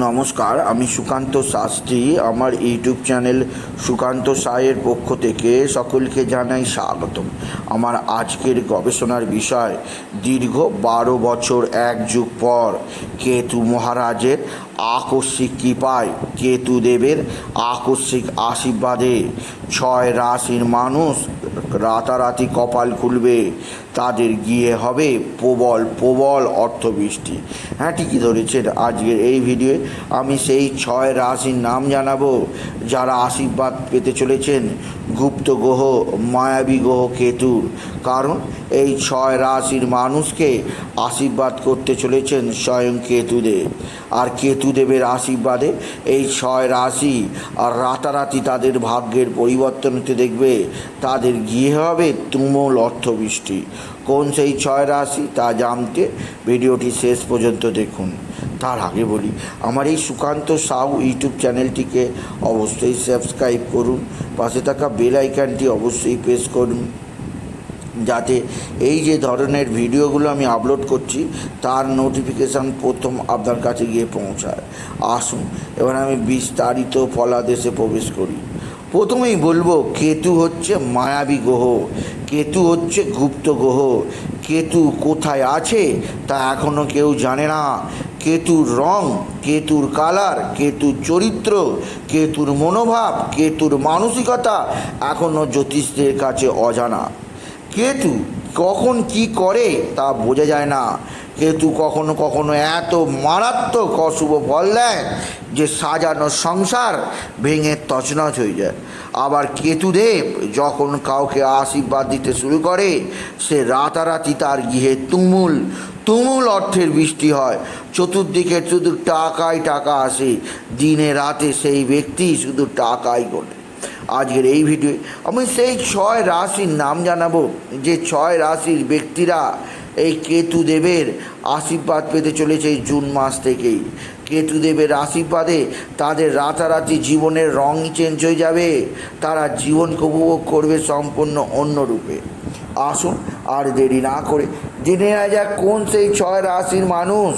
নমস্কার, আমি সুকান্ত শাস্ত্রী। আমার ইউটিউব চ্যানেল সুকান্ত সায়ের পক্ষ থেকে সকলকে জানাই স্বাগতম। আমার আজকের গবেষণার বিষয়, দীর্ঘ বারো বছর এক যুগ পর কেতু মহারাজের আকস্মিক কৃপায় কেতু দেবের আকস্মিক আশীর্বাদে ছয় রাশির মানুষ রাতারাতি কপাল খুলবে। তাদের গিয়ে হবে প্রবল প্রবল অর্থবৃষ্টি। হ্যাঁ ঠিকই ধরেছেন আজকের এই ভিডিওয়ে। আমি সেই ছয় রাশির নাম জানাব। যারা আশীর্বাদ পেতে চলেছেন, গুপ্ত গ্রহ, মায়াবী গ্রহ, কেতুর। কারণ এই ছয় রাশির মানুষকে আশীর্বাদ করতে চলেছেন স্বয়ং কেতুদেব আর কেতুদেবের আশীর্বাদে এই ছয় রাশি আর রাতারাতি তাদের ভাগ্যের পরিবর্তন হতে দেখবে। তাদের গিয়ে হবে তুমুল অর্থবৃষ্টি। কোন সেই ছয় রাশি তা জানতে ভিডিওটি শেষ পর্যন্ত দেখুন। তার আগে বলি, আমার এই সুকান্ত সাউ ইউটিউব চ্যানেলটিকে অবশ্যই সাবস্ক্রাইব করুন। পাশে থাকা বেল আইকনটি অবশ্যই প্রেস করুন। যাতে এই যে ধরনের ভিডিওগুলো আমি আপলোড করছি, তার নোটিফিকেশান প্রথম আপনার কাছে গিয়ে পৌঁছায়। আসুন, এবার আমি বিস্তারিত ফলাদেশে প্রবেশ করি। প্রথমেই বলব, কেতু হচ্ছে মায়াবী গ্রহ। কেতু হচ্ছে গুপ্ত গ্রহ। কেতু কোথায় আছে তা এখনও কেউ জানে না। কেতুর রং, কেতুর কালার কেতুর চরিত্র, কেতুর মনোভাব, কেতুর মানসিকতা এখনও জ্যোতিষদের কাছে অজানা। কেতু কখন কি করে তা বোঝা যায় না। কেতু কখনো কখনো এত মারাত্মক অশুভ ফল দেয় যে সাজানো সংসার ভেঙে তছনছ হয়ে যায়। আবার কেতুদেব যখন কাউকে আশীর্বাদ দিতে শুরু করে, সে রাতারাতি তার গৃহে তুমুল তুমুল অর্থের বৃষ্টি হয়। চতুর্দিকে শুধু টাকাই টাকা আসে, দিনে রাতে সেই ব্যক্তি শুধু টাকাই করে আজকের এই ভিডিও আমি সেই ছয় রাশির নাম জানাব। যে ছয় রাশির ব্যক্তিরা এই কেতুদেবের আশীর্বাদ পেতে চলেছে এই জুন মাস থেকেই। কেতুদেবের আশীর্বাদে তাদের রাতারাতি জীবনের রঙই চেঞ্জ হয়ে যাবে। তারা জীবনকে উপভোগ করবে সম্পূর্ণ অন্য রূপে। আসুন আর দেরি না করে জেনে নেওয়া যাক কোন সেই ছয় রাশির মানুষ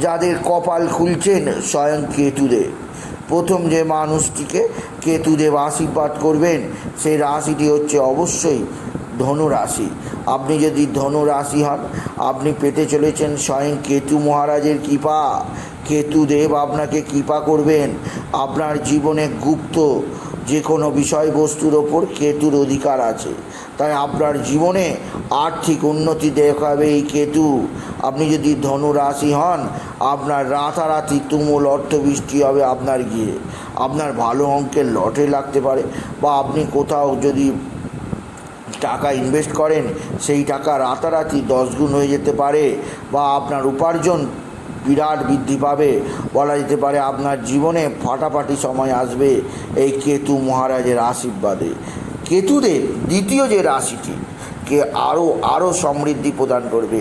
যাদের কপাল খুলছেন স্বয়ং কেতুদেব প্রথম যে মানুষটিকে কেতুদেব আশীর্বাদ করবেন, সেই রাশিটি হচ্ছে অবশ্যই ধনুরাশি। আপনি যদি ধনুরাশি হন, আপনি পেতে চলেছেন স্বয়ং কেতু মহারাজের কৃপা। কেতুদেব আপনাকে কৃপা করবেন। আপনার জীবনে গুপ্ত যে কোনো বিষয়বস্তুর ওপর কেতুর অধিকার আছে। তাই আপনার জীবনে আর্থিক উন্নতি দেখাবে এই কেতু। আপনি যদি ধনু রাশি হন, আপনার রাতারাতি তুমুল অর্থবৃষ্টি হবে আপনার গিয়ে। আপনার ভালো অঙ্কের লটে লাগতে পারে বা আপনি কোথাও যদি টাকা ইনভেস্ট করেন, সেই টাকা রাতারাতি দশ গুণ হয়ে যেতে পারে বা আপনার উপার্জন বিরাট বৃদ্ধি পাবে। বলা যেতে পারে আপনার জীবনে ফাটাফাটি সময় আসবে এই কেতু মহারাজের আশীর্বাদে। কেতুদের দ্বিতীয় যে রাশিটি, কে আরও আরও সমৃদ্ধি প্রদান করবে।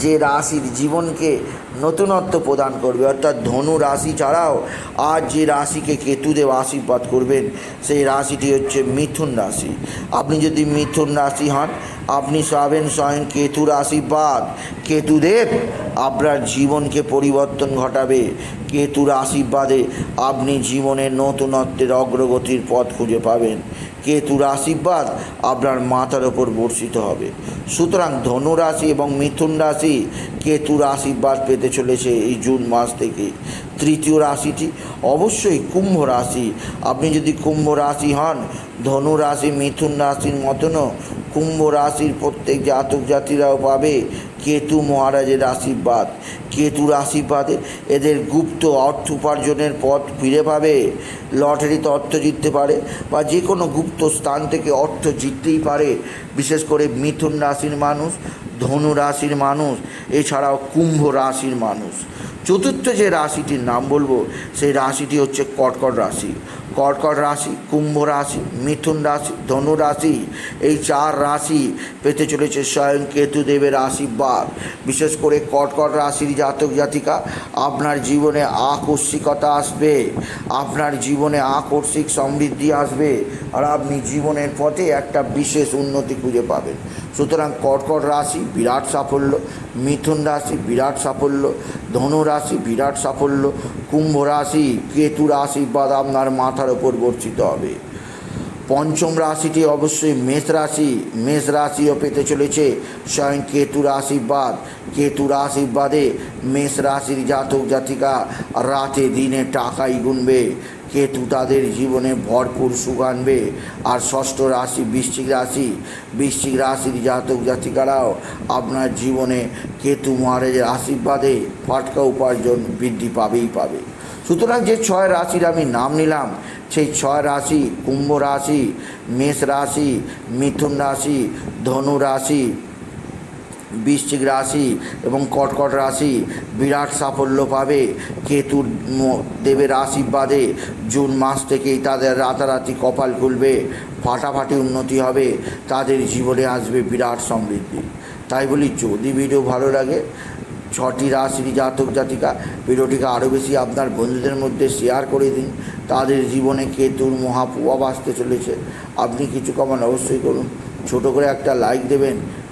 যে রাশির জীবনকে নতুনত্ব প্রদান করবে, অর্থাৎ ধনু রাশি ছাড়াও আজ যে রাশিকে কেতুদেব আশীর্বাদ করবেন, সেই রাশিটি হচ্ছে মিথুন রাশি। আপনি যদি মিথুন রাশি হন, আপনি পাবেন স্বয়ং কেতুর আশীর্বাদ। কেতুদেব আপনার জীবনকে পরিবর্তন ঘটাবে। কেতুর আশীর্বাদে আপনি জীবনের নতুনত্বের অগ্রগতির পথ খুঁজে পাবেন। কেতুর আশীর্বাদ? আপনার মাথার ওপর বর্ষিত হবে। সুতরাং ধনুরাশি এবং মিথুন রাশি কেতুর আশীর্বাদ পেতে চলেছে এই জুন মাস থেকে? তৃতীয় রাশিটি অবশ্যই কুম্ভ রাশি। আপনি যদি কুম্ভ রাশি হন ধনু রাশি মিথুন রাশির মতনও কুম্ভ রাশির প্রত্যেক জাতক জাতিরাও পাবে কেতু মহারাজের আশীর্বাদ। কেতুর আশীর্বাদে এদের গুপ্ত অর্থ উপার্জনের পথ ফিরে পাবে। লটারিতে অর্থ জিততে পারে বা যে কোনো গুপ্ত স্থান থেকে অর্থ জিততেই পারে। বিশেষ করে মিথুন রাশির মানুষ, ধনু রাশির মানুষ, এছাড়াও কুম্ভ রাশির মানুষ। চতুর্থ যে রাশিটির নাম বলব, সেই রাশিটি হচ্ছে কর্কট রাশি। কর্কট রাশি, কুম্ভ রাশি, মিথুন রাশি, ধনু রাশি, এই চার রাশি পেতে চলেছে স্বয়ং কেতুদেবের আশীর্বাদ। বিশেষ করে কর্কট রাশির জাতক জাতিকা, আপনার জীবনে আকস্মিকতা আসবে, আপনার জীবনে আকস্মিক সমৃদ্ধি আসবে, আর আপনি জীবনের পথে একটা বিশেষ উন্নতি খুঁজে পাবেন। সুতরাং কর্কট রাশি বিরাট সাফল্য মিথুন রাশি বিরাট সাফল্য, ধনু রাশি বিরাট সাফল্য, কুম্ভ রাশি কেতুর আশীর্বাদ আপনার মাথার ওপর বর্ষিত হবে। পঞ্চম রাশিটি অবশ্যই মেষ রাশি, মেষ রাশিও পেতে চলেছে স্বয়ং কেতুর আশীর্বাদ কেতুর আশীর্বাদে মেষ রাশির জাতক জাতিকা রাতে দিনে টাকাই গুনবে। কেতু তাদের জীবনে ভরপুর সুখ আনবে? আর ষষ্ঠ রাশি, বৃশ্চিক রাশি, বৃশ্চিক রাশির জাতক জাতিকারাও আপনার জীবনে কেতু মহারাজের আশীর্বাদে ফাটকা উপার্জন বৃদ্ধি পাবেই পাবে। সুতরাং যে ছয় রাশির আমি নাম নিলাম, সেই ছয় রাশি কুম্ভ রাশি, মেষ রাশি, মিথুন রাশি, ধনু রাশি বৃশ্চিক রাশি এবং কটকট রাশি বিরাট সাফল্য পাবে। কেতুর দেবের আশীর্বাদে জুন মাস থেকেই তাদের রাতারাতি কপাল খুলবে, ফাটাফাটি উন্নতি হবে, তাদের জীবনে আসবে বিরাট সমৃদ্ধি। তাই বলি, যদি ভিডিও ভালো লাগে, ছটি রাশির জাতক জাতিকা ভিডিওটিকে আরও বেশি আপনার বন্ধুদের মধ্যে শেয়ার করে দিন। তাদের জীবনে কেতুর মহাপ্রভাব আসতে চলেছে। আপনি কিছু কমান অবশ্যই করুন। ছোট করে একটা লাইক দেবেন